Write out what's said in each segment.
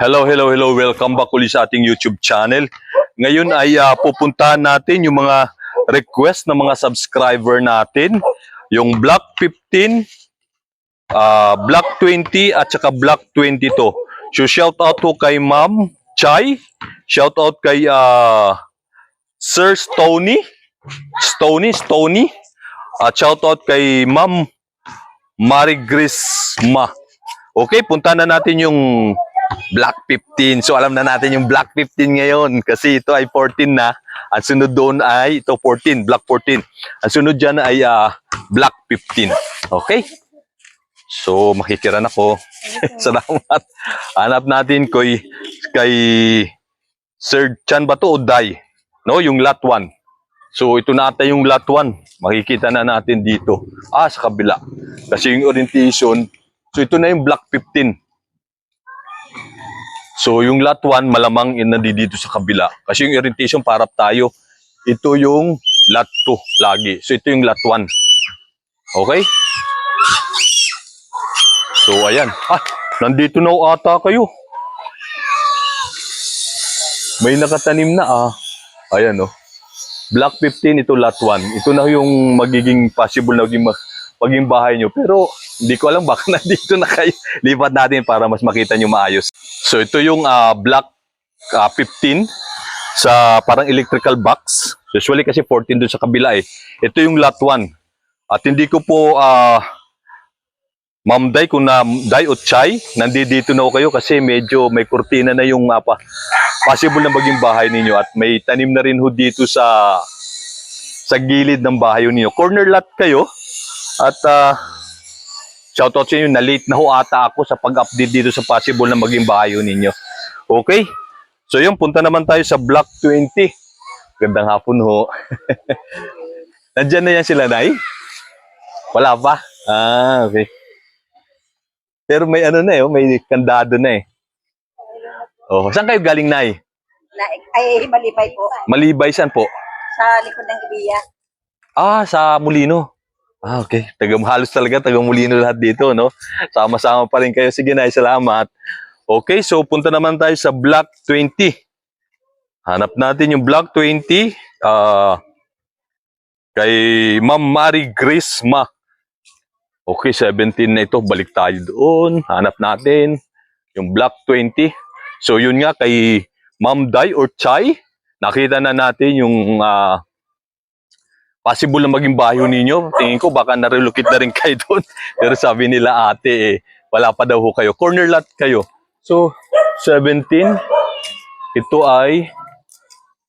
Hello, hello, hello. Welcome back ulit sa ating YouTube channel. Ngayon ay ah, pupuntahan natin yung mga request ng mga subscriber natin. Yung Block 15, ah, Block 20 at saka Block 22. So shout out to kay Ma'am Chai. Shout out kay ah, Sir Stony. Stony, Stony. At shout out kay Ma'am Marigrisma. Okay, punta na natin yung Black 15. So alam na natin yung Black 15 ngayon kasi ito ay 14 na. Ang sunod doon ay ito 14, Black 14. Ang sunod dyan ay ah, Black 15. Okay? So makikiran ako. Salamat. Hanap natin kay, kay Sir Chan ba to o Dai? No, yung lot 1. So ito na ata yung lot 1. Makikita na natin dito. Ah, sa kabila. Kasi yung orientation, so ito na yung Black 15. So yung lot 1 malamang nandito sa kabila. Kasi yung orientation para tayo. Ito yung lot 2 lagi. So ito yung lot 1. Okay? So ayan. Ah, nandito na ata kayo. May nakatanim na ah. Ayan oh. Block 15 ito lot 1. Ito na yung magiging possible na maging, ma- maging bahay nyo. Pero hindi ko alam baka nandito na kayo. Lipat natin para mas makita nyo maayos. So ito yung ah, block ah, 15 sa parang electrical box. Usually kasi 14 doon sa kabila eh. Ito yung lot 1. At hindi ko po ah Ma'am Day, kung na Day o Chai, nandito na ako kayo kasi medyo may kurtina na yung apa, possible na maging bahay ninyo at may tanim na rin ho dito sa sa gilid ng bahay ninyo. Corner lot kayo at uh, shoutout sa inyo, na late na ho ata ako sa pag-update dito sa possible na maging bahay ninyo. Okay? So yun, punta naman tayo sa block 20. Gandang hapon ho. Nandyan na yan sila, Nay? Wala pa? Ah, okay. Pero may ano na eh, oh, may kandado na eh. Oh, saan kayo galing, Nay? Na, ay, malibay po. Malibay saan po? Sa likod ng Ibiya. Ah, sa Molino. Ah, okay. Taga, halos talaga taga Molino lahat dito, no? Sama-sama pa rin kayo. Sige na, salamat. Okay, so punta naman tayo sa Block 20. Hanap natin yung Block 20. Ah, kay Ma'am Mary Grace Ma. Okay, 17 na ito. Balik tayo doon. Hanap natin yung Block 20. So, yun nga kay Ma'am Dai or Chai. Nakita na natin yung ah, possible na maging bayo ninyo. Tingin ko baka na-relocate na rin kayo doon. Pero sabi nila ate eh, wala pa daw ho kayo. Corner lot kayo. So, 17. Ito ay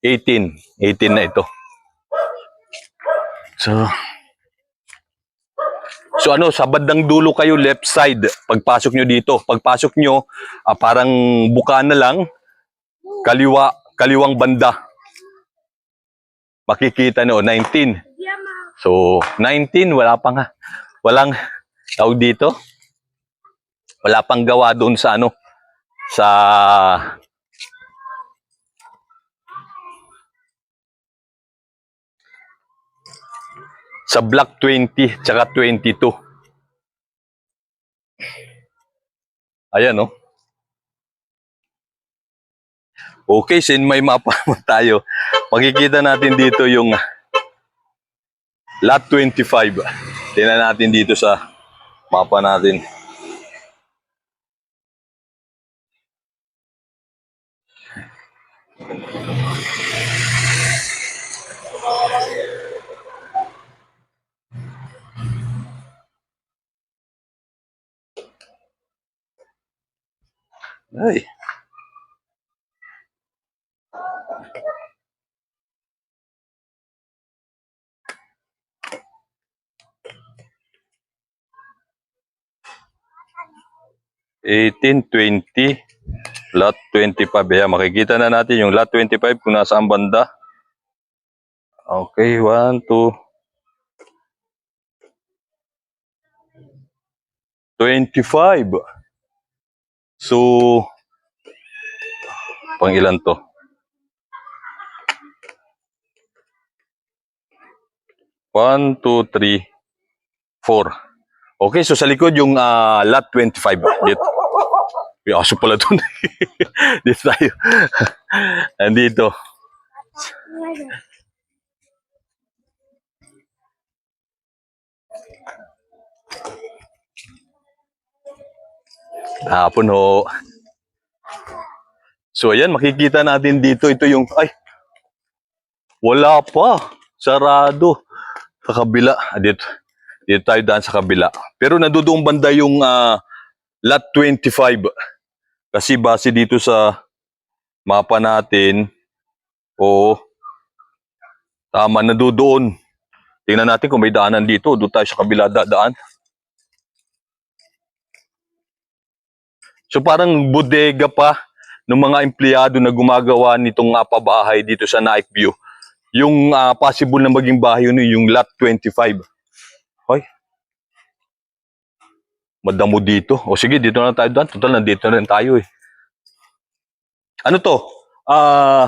18. 18 na ito. So, So ano, sa bandang dulo kayo left side, pagpasok nyo dito. Pagpasok nyo, ah, parang buka na lang, kaliwa, kaliwang banda. Makikita nyo, 19. So, 19, wala pa nga. Walang, tawag dito, wala pang gawa doon sa ano, sa, sa block 20, tsaka 22. Ayan, no? Okay, sin may mapa tayo. Makikita natin dito yung lot 25. Tingnan natin dito sa mapa natin. Ay. Eighteen, twenty, lot 25. Ayan, makikita na natin yung lot 25 kung nasaan banda. Okay, one, two. 25. So, pang ilan to? One, two, three, four. Okay, so sa likod yung ah, lot 25. Dito. May aso pala doon. Dito tayo. Andito. Hapon ho. So ayan, makikita natin dito. Ito yung, ay, wala pa. Sarado. Sa kabila. Ah, Dito, dito tayo daan sa kabila. Pero nandoon banda yung ah, lot 25. Kasi base dito sa mapa natin, oo, tama na doon. Tingnan natin kung may daanan dito. Doon tayo sa kabila da- daan. So parang bodega pa ng mga empleyado na gumagawa nitong uh, pabahay dito sa Night View. Yung ah, possible na maging bahay yun, yung lot 25. Madamo dito. O sige, dito na tayo doon. Total, nandito na rin tayo eh. Ano to? Ah,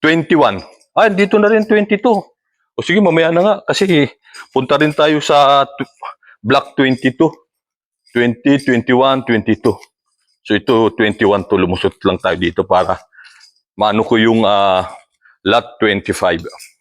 21. Ah, dito na rin 22. O sige, mamaya na nga. Kasi punta rin tayo sa block 22. 20, 21, 22. So ito 21 to lumusot lang tayo dito para maano ko yung ah, lot 25.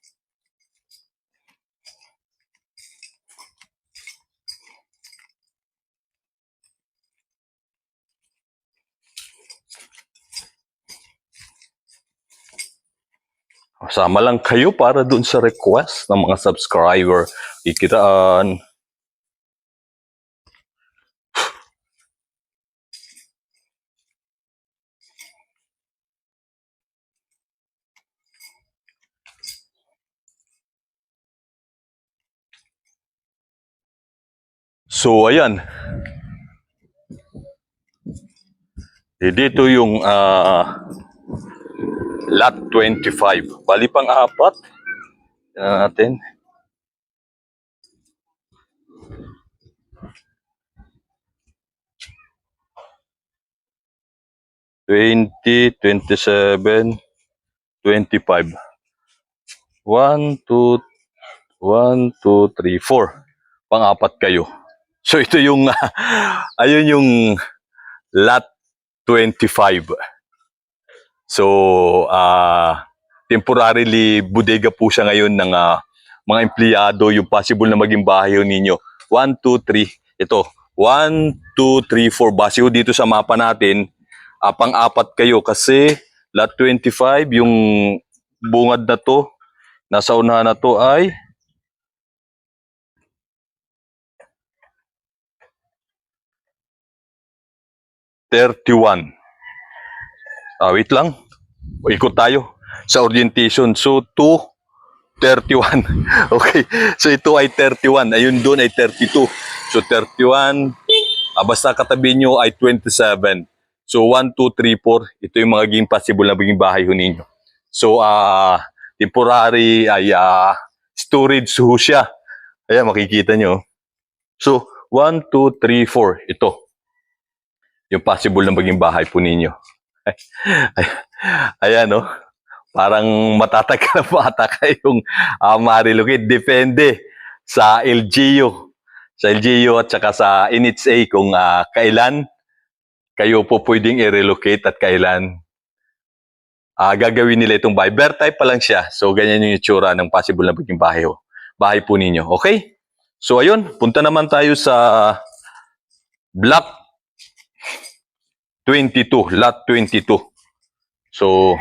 Sama lang kayo para dun sa request ng mga subscriber. Ikitaan. So, ayan. Eh, dito yung ah, lot 25. Bali pang apat. Tingnan natin. Twenty, twenty-seven, twenty-five. One, two, one, two, three, four. Pang-apat kayo. So ito yung, ayun yung lot 25. So, ah temporarily bodega po siya ngayon ng ah, mga empleyado, yung possible na maging bahay ninyo. 1, 2, 3. Ito, 1, 2, 3, 4. Base ho dito sa mapa natin, ah, pang-apat kayo kasi lot 25, yung bungad na to, nasa unahan na to ay Thirty-one. Ah, wait lang. Ikot tayo sa orientation. So, 2, 31. okay. So, ito ay 31. Ayun doon ay 32. So, 31. Ah, basta katabi nyo ay 27. So, 1, 2, 3, 4. Ito yung magiging possible na maging bahay ho ninyo. So, ah, temporary ay ah, storage ho siya. Ayan, makikita nyo. So, 1, 2, 3, 4. Ito. Yung possible na maging bahay po ninyo. Ayan, no? Parang matatag na bata kayong uh, marilocate. Depende sa LGU. Sa LGU at saka sa NHA kung ah, kailan kayo po pwedeng i-relocate at kailan ah, gagawin nila itong bahay. Bear type pa lang siya. So, ganyan yung itsura ng possible na maging bahay, ho. bahay po ninyo. Okay? So, ayun. Punta naman tayo sa block 22, lot 22. So,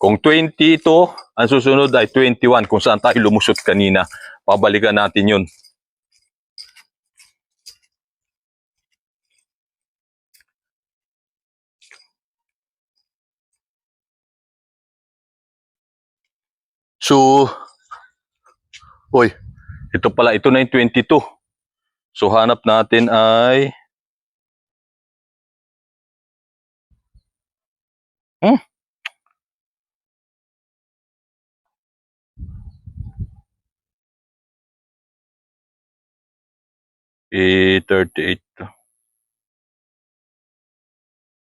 kung 20 ito, ang susunod ay 21 kung saan tayo lumusot kanina. Pabalikan natin yun. So, oy, ito pala, ito na yung 22. So, hanap natin ay Hmm? Eh, 38.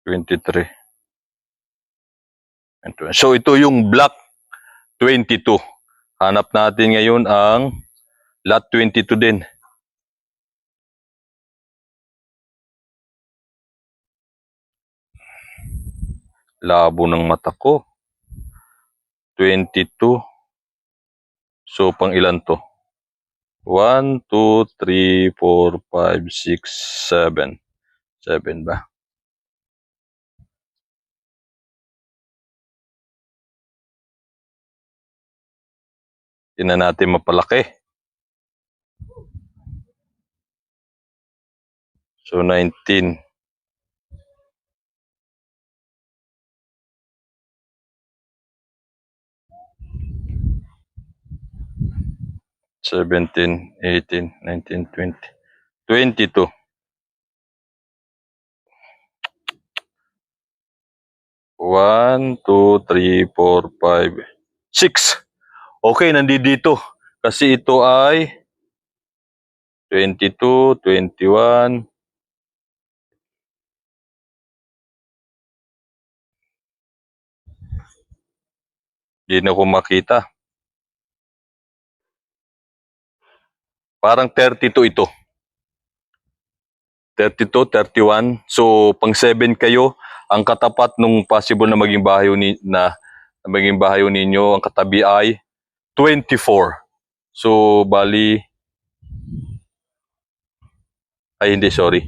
23. Ito. So, ito yung block 22. Hanap natin ngayon ang lot 22 din. Labo ng mata ko. 22. So, pang ilan to? 1, 2, 3, 4, 5, 6, 7. 7 ba? Tingnan natin mapalaki. So, 19. Seventeen, eighteen, nineteen, twenty, twenty-two. One, two, three, four, five, six. Okay, nandito. Kasi ito ay 22, 21, Hindi na ko makita. Parang 32 ito. 32, 31. So, pang 7 kayo. Ang katapat nung possible na maging bahayo ni na, na maging bahayo ninyo, ang katabi ay 24. So, bali ay hindi, sorry.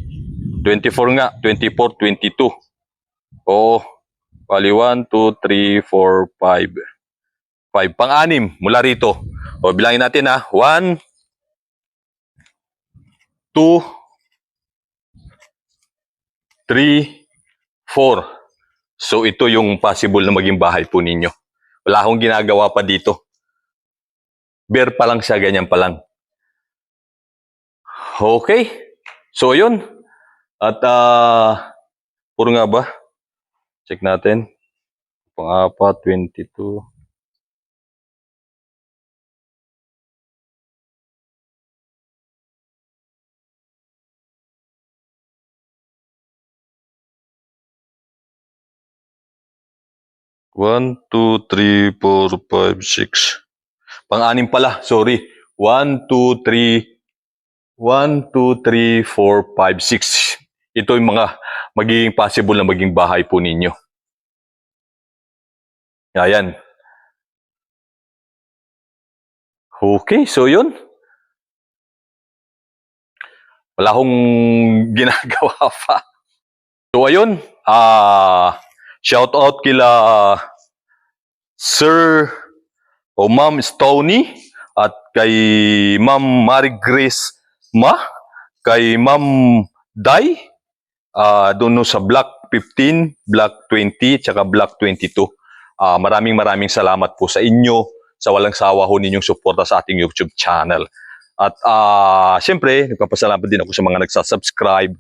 24 nga, 24, 22. Oo. Bali 1, 2, 3, 4, 5. 5. Pang-anim mula rito. O, bilangin natin ha. 1, 2, 3, 4. So, ito yung possible na maging bahay po ninyo. Wala akong ginagawa pa dito. Bare pa lang siya, ganyan pa lang. Okay. So, yun. At, ah, puro nga ba? Check natin. Pang-apat, 22. One, two, three, four, five, six. Pang-anim pala, sorry. One, two, three, one, two, three, four, five, six. Ito yung mga magiging possible na maging bahay po ninyo. Ayan. Okay, so yun. Wala akong ginagawa pa. So ayun, ah shout out kila Sir o Ma'am Stoney at kay Ma'am Mary Grace Ma, kay Ma'am Dai, ah doon sa Block 15, Block 20, tsaka Block 22. Ah maraming maraming salamat po sa inyo sa walang sawa ho ninyong suporta sa ating YouTube channel. At ah siyempre, nagpapasalamat din ako sa mga nagsasubscribe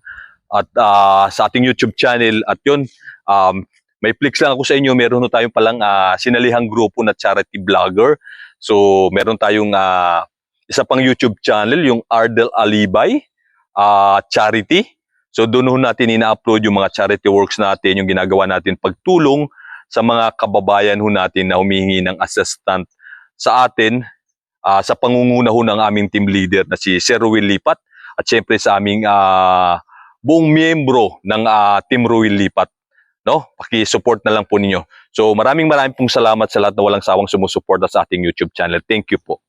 at ah, sa ating YouTube channel. At yun, um, may flex lang ako sa inyo. Meron ho tayong palang ah, sinalihang grupo na charity vlogger. So, meron tayong ah, isa pang YouTube channel, yung Ardel Alibay ah, Charity. So, doon natin ina-upload yung mga charity works natin, yung ginagawa natin pagtulong sa mga kababayan ho natin na humihingi ng assistant sa atin ah, sa pangunguna ho ng aming team leader na si Sir Ruel Lipat at syempre sa aming ah, buong miyembro ng ah, Team Ruel Lipat. No? Paki-support na lang po ninyo. So maraming maraming pong salamat sa lahat na walang sawang sumusuporta sa ating YouTube channel. Thank you po.